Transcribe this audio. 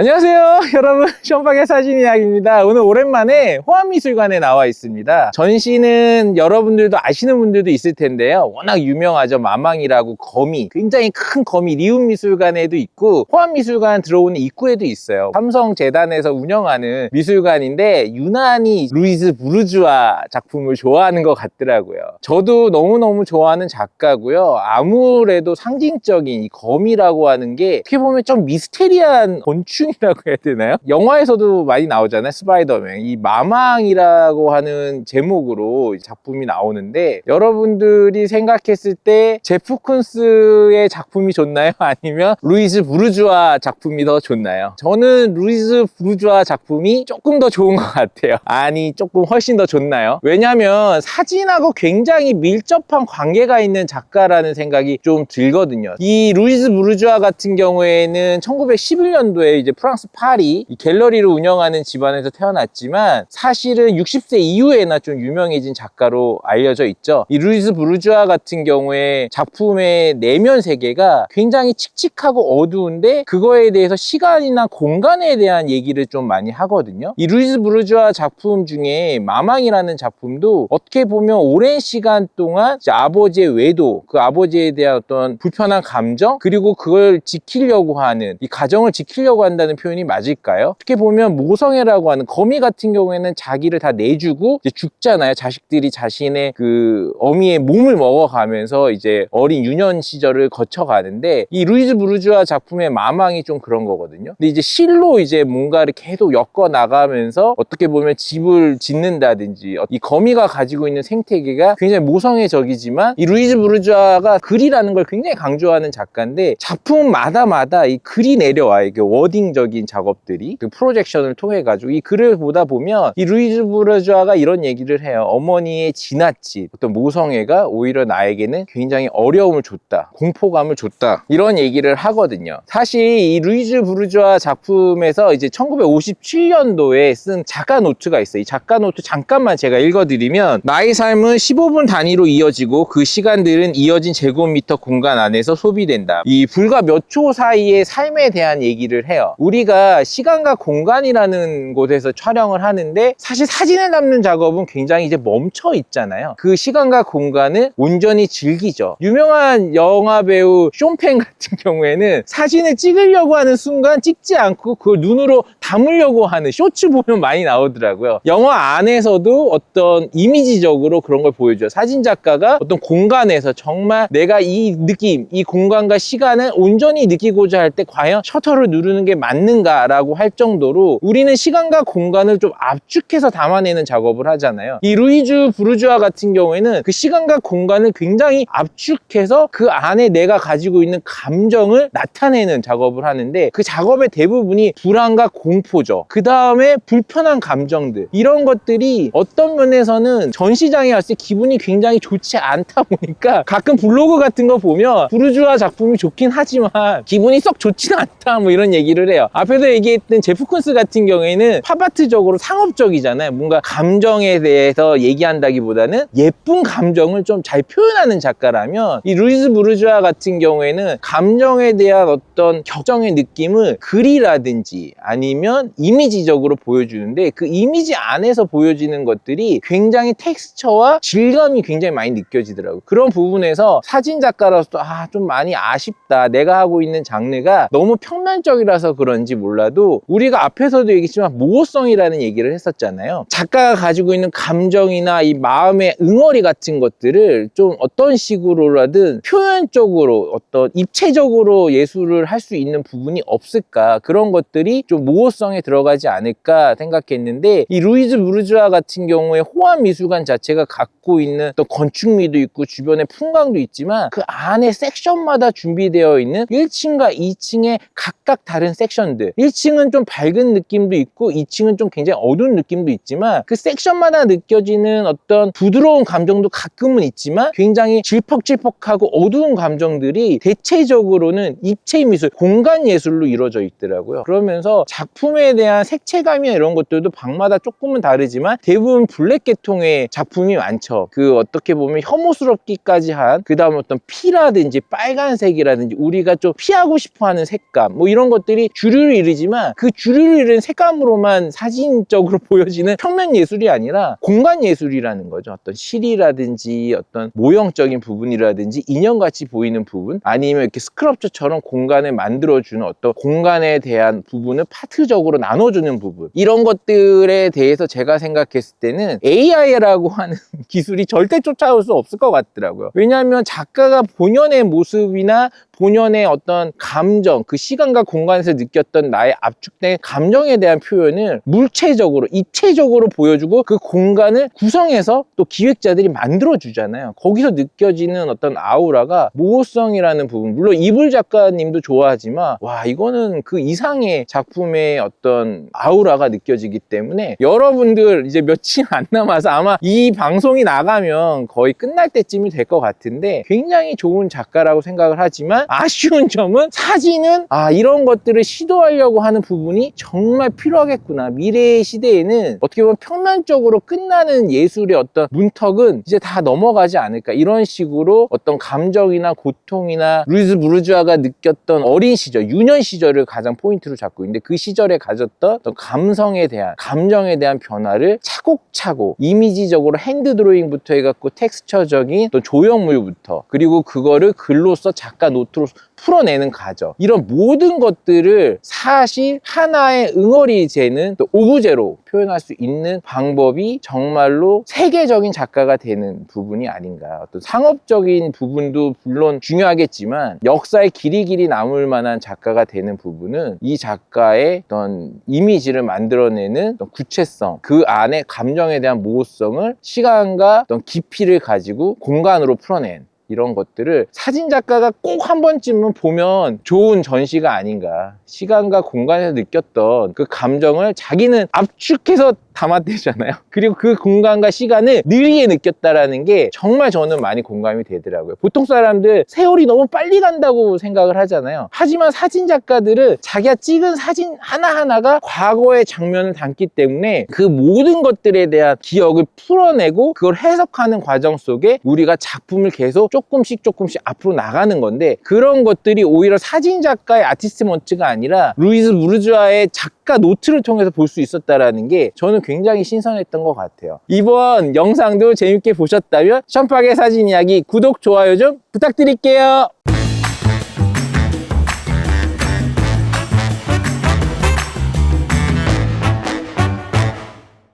안녕하세요 여러분. 션박의 사진 이야기입니다. 오늘 오랜만에 호암미술관에 나와 있습니다. 전시는 여러분들도 아시는 분들도 있을 텐데요. 워낙 유명하죠. 마망이라고 거미 굉장히 큰 거미 리움미술관에도 있고 호암미술관 들어오는 입구에도 있어요. 삼성재단에서 운영하는 미술관인데 유난히 루이즈 부르주아 작품을 좋아하는 것 같더라고요. 저도 너무너무 좋아하는 작가고요. 아무래도 상징적인 이 거미라고 하는 게 어떻게 보면 좀 미스테리한 곤충 이라고 해야 되나요? 영화에서도 많이 나오잖아요. 스파이더맨. 이 마망이라고 하는 제목으로 작품이 나오는데 여러분들이 생각했을 때 제프 쿤스의 작품이 좋나요? 아니면 루이즈 부르주아 작품이 더 좋나요? 저는 루이즈 부르주아 작품이 조금 더 좋은 것 같아요. 아니, 조금 훨씬 더 좋나요? 왜냐면 사진하고 굉장히 밀접한 관계가 있는 작가라는 생각이 좀 들거든요. 이 루이즈 부르주아 같은 경우에는 1911년도에 이제 프랑스 파리 이 갤러리를 운영하는 집안에서 태어났지만 사실은 60세 이후에나 좀 유명해진 작가로 알려져 있죠. 이 루이즈 부르주아 같은 경우에 작품의 내면 세계가 굉장히 칙칙하고 어두운데 그거에 대해서 시간이나 공간에 대한 얘기를 좀 많이 하거든요. 이 루이즈 부르주아 작품 중에 마망이라는 작품도 어떻게 보면 오랜 시간 동안 아버지의 외도, 그 아버지에 대한 어떤 불편한 감정, 그리고 그걸 지키려고 하는 이 가정을 지키려고 한다 는 표현이 맞을까요? 어떻게 보면 모성애라고 하는 거미 같은 경우에는 자기를 다 내주고 이제 죽잖아요. 자식들이 자신의 그 어미의 몸을 먹어가면서 이제 어린 유년 시절을 거쳐가는데 이 루이즈 부르주아 작품의 마망이 좀 그런 거거든요. 근데 이제 실로 이제 뭔가를 계속 엮어 나가면서 어떻게 보면 집을 짓는다든지 이 거미가 가지고 있는 생태계가 굉장히 모성애적이지만 이 루이즈 부르주아가 글이라는 걸 굉장히 강조하는 작가인데 작품마다마다 이 글이 내려와요. 이게 워딩 적인 작업들이 그 프로젝션을 통해 가지고 이 글을 보다 보면 이 루이즈 부르주아가 이런 얘기를 해요. 어머니의 지나친 어떤 모성애가 오히려 나에게는 굉장히 어려움을 줬다. 공포감을 줬다. 이런 얘기를 하거든요. 사실 이 루이즈 부르주아 작품에서 이제 1957년도에 쓴 작가 노트가 있어요. 이 작가 노트 잠깐만 제가 읽어드리면 나의 삶은 15분 단위로 이어지고 그 시간들은 이어진 제곱미터 공간 안에서 소비된다. 이 불과 몇 초 사이의 삶에 대한 얘기를 해요. 우리가 시간과 공간이라는 곳에서 촬영을 하는데 사실 사진을 남는 작업은 굉장히 이제 멈춰 있잖아요. 그 시간과 공간을 온전히 즐기죠. 유명한 영화 배우 쇼펜 같은 경우에는 사진을 찍으려고 하는 순간 찍지 않고 그걸 눈으로 담으려고 하는 쇼츠 보면 많이 나오더라고요. 영화 안에서도 어떤 이미지적으로 그런 걸 보여줘요. 사진 작가가 어떤 공간에서 정말 내가 이 느낌, 이 공간과 시간을 온전히 느끼고자 할 때 과연 셔터를 누르는 게 맞 는가라고 할 정도로 우리는 시간과 공간을 좀 압축해서 담아내는 작업을 하잖아요. 이 루이즈 부르주아 같은 경우에는 그 시간과 공간을 굉장히 압축해서 그 안에 내가 가지고 있는 감정을 나타내는 작업을 하는데 그 작업의 대부분이 불안과 공포죠. 그 다음에 불편한 감정들 이런 것들이 어떤 면에서는 전시장에 왔을 때 기분이 굉장히 좋지 않다 보니까 가끔 블로그 같은 거 보면 부르주아 작품이 좋긴 하지만 기분이 썩 좋지는 않다 뭐 이런 얘기를 해요. 앞에서 얘기했던 제프 쿤스 같은 경우에는 팝아트적으로 상업적이잖아요. 뭔가 감정에 대해서 얘기한다기보다는 예쁜 감정을 좀 잘 표현하는 작가라면 이 루이즈 부르주아 같은 경우에는 감정에 대한 어떤 격정의 느낌을 글이라든지 아니면 이미지적으로 보여주는데 그 이미지 안에서 보여지는 것들이 굉장히 텍스처와 질감이 굉장히 많이 느껴지더라고요. 그런 부분에서 사진 작가로서 아, 좀 많이 아쉽다. 내가 하고 있는 장르가 너무 평면적이라서 그런 지 몰라도 우리가 앞에서도 얘기했지만 모호성이라는 얘기를 했었잖아요. 작가가 가지고 있는 감정이나 이 마음의 응어리 같은 것들을 좀 어떤 식으로라든 표현적으로 어떤 입체적으로 예술을 할 수 있는 부분이 없을까 그런 것들이 좀 모호성에 들어가지 않을까 생각했는데 이 루이즈 부르주아 같은 경우에 호암 미술관 자체가 갖고 있는 어떤 건축미도 있고 주변에 풍광도 있지만 그 안에 섹션마다 준비되어 있는 1층과 2층의 각각 다른 섹션 들 1층은 좀 밝은 느낌도 있고 2층은 좀 굉장히 어두운 느낌도 있지만 그 섹션마다 느껴지는 어떤 부드러운 감정도 가끔은 있지만 굉장히 질퍽질퍽하고 어두운 감정들이 대체적으로는 입체 미술, 공간 예술로 이루어져 있더라고요. 그러면서 작품에 대한 색채감이나 이런 것들도 방마다 조금은 다르지만 대부분 블랙 계통의 작품이 많죠. 그 어떻게 보면 혐오스럽기까지 한 그 다음 어떤 피라든지 빨간색이라든지 우리가 좀 피하고 싶어하는 색감 뭐 이런 것들이 주로 주류를 이루지만 그 주류를 이룬 색감으로만 사진적으로 보여지는 평면 예술이 아니라 공간 예술이라는 거죠. 어떤 실이라든지 어떤 모형적인 부분이라든지 인형같이 보이는 부분 아니면 이렇게 스크럽처처럼 공간을 만들어주는 어떤 공간에 대한 부분을 파트적으로 나눠주는 부분 이런 것들에 대해서 제가 생각했을 때는 AI라고 하는 기술이 절대 쫓아올 수 없을 것 같더라고요. 왜냐하면 작가가 본연의 모습이나 본연의 어떤 감정, 그 시간과 공간에서 느꼈던 나의 압축된 감정에 대한 표현을 물체적으로, 입체적으로 보여주고 그 공간을 구성해서 또 기획자들이 만들어주잖아요. 거기서 느껴지는 어떤 아우라가 모호성이라는 부분, 물론 이불 작가님도 좋아하지만, 와, 이거는 그 이상의 작품의 어떤 아우라가 느껴지기 때문에 여러분들 이제 며칠 안 남아서 아마 이 방송이 나가면 거의 끝날 때쯤이 될 것 같은데 굉장히 좋은 작가라고 생각을 하지만 아쉬운 점은 사진은 아 이런 것들을 시도하려고 하는 부분이 정말 필요하겠구나. 미래의 시대에는 어떻게 보면 평면적으로 끝나는 예술의 어떤 문턱은 이제 다 넘어가지 않을까. 이런 식으로 어떤 감정이나 고통이나 루이즈 부르주아가 느꼈던 어린 시절 유년 시절을 가장 포인트로 잡고 있는데 그 시절에 가졌던 어떤 감성에 대한 감정에 대한 변화를 차곡차곡 이미지적으로 핸드 드로잉부터 해갖고 텍스처적인 또 조형물부터 그리고 그거를 글로써 작가 노트 로 풀어내는 과정. 이런 모든 것들을 사실 하나의 응어리 재는 또 오브제로 표현할 수 있는 방법이 정말로 세계적인 작가가 되는 부분이 아닌가. 어떤 상업적인 부분도 물론 중요하겠지만 역사에 길이 길이 남을 만한 작가가 되는 부분은 이 작가의 어떤 이미지를 만들어내는 어떤 구체성 그 안에 감정에 대한 모호성을 시간과 어떤 깊이를 가지고 공간으로 풀어낸 이런 것들을 사진 작가가 꼭 한 번쯤은 보면 좋은 전시가 아닌가. 시간과 공간에서 느꼈던 그 감정을 자기는 압축해서 담았대잖아요. 그리고 그 공간과 시간을 느리게 느꼈다라는 게 정말 저는 많이 공감이 되더라고요. 보통 사람들 세월이 너무 빨리 간다고 생각을 하잖아요. 하지만 사진 작가들은 자기가 찍은 사진 하나하나가 과거의 장면을 담기 때문에 그 모든 것들에 대한 기억을 풀어내고 그걸 해석하는 과정 속에 우리가 작품을 계속 조금씩 조금씩 앞으로 나가는 건데 그런 것들이 오히려 사진 작가의 아티스트먼트가 아니라 루이즈 무르주아의 작가 노트를 통해서 볼 수 있었다라는 게 저는 굉장히 신선했던 것 같아요. 이번 영상도 재밌게 보셨다면 션팍의 사진 이야기 구독, 좋아요 좀 부탁드릴게요.